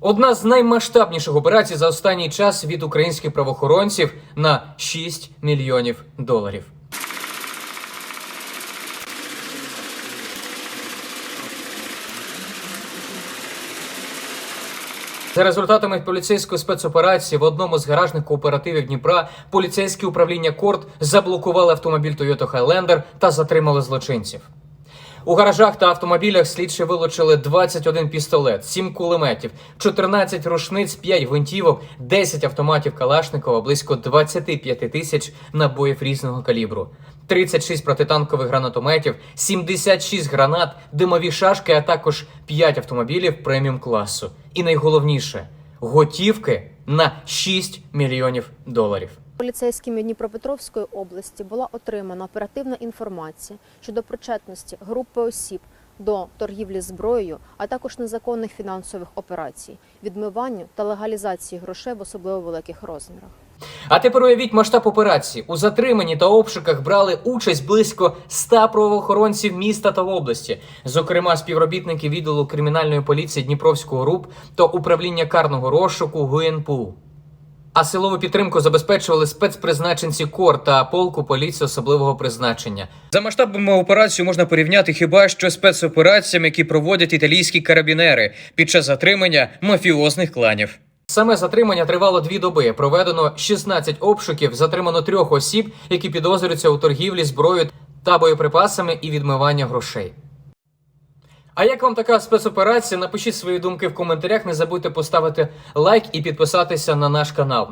Одна з наймасштабніших операцій за останній час від українських правоохоронців на 6 мільйонів доларів. За результатами поліцейської спецоперації в одному з гаражних кооперативів Дніпра поліцейське управління Корт заблокували автомобіль Toyota Highlander та затримали злочинців. У гаражах та автомобілях слідчі вилучили 21 пістолет, 7 кулеметів, 14 рушниць, 5 гвинтівок, 10 автоматів Калашникова, близько 25 тисяч набоїв різного калібру, 36 протитанкових гранатометів, 76 гранат, димові шашки, а також 5 автомобілів преміум класу. І найголовніше готівки на 6 мільйонів доларів. Поліцейськими Дніпропетровської області була отримана оперативна інформація щодо причетності групи осіб до торгівлі зброєю, а також незаконних фінансових операцій, відмиванню та легалізації грошей в особливо великих розмірах. А тепер уявіть масштаб операції. У затриманні та обшуках брали участь близько 100 правоохоронців міста та області, зокрема співробітники відділу кримінальної поліції Дніпровського РУП та управління карного розшуку ГУНПУ. А силову підтримку забезпечували спецпризначенці КОР та полку поліції особливого призначення. За масштабами операцію можна порівняти хіба що з спецопераціями, які проводять італійські карабінери під час затримання мафіозних кланів. Саме затримання тривало дві доби. Проведено 16 обшуків, затримано трьох осіб, які підозрюються у торгівлі зброєю та боєприпасами і відмивання грошей. А як вам така спецоперація? Напишіть свої думки в коментарях. Не забудьте поставити лайк і підписатися на наш канал.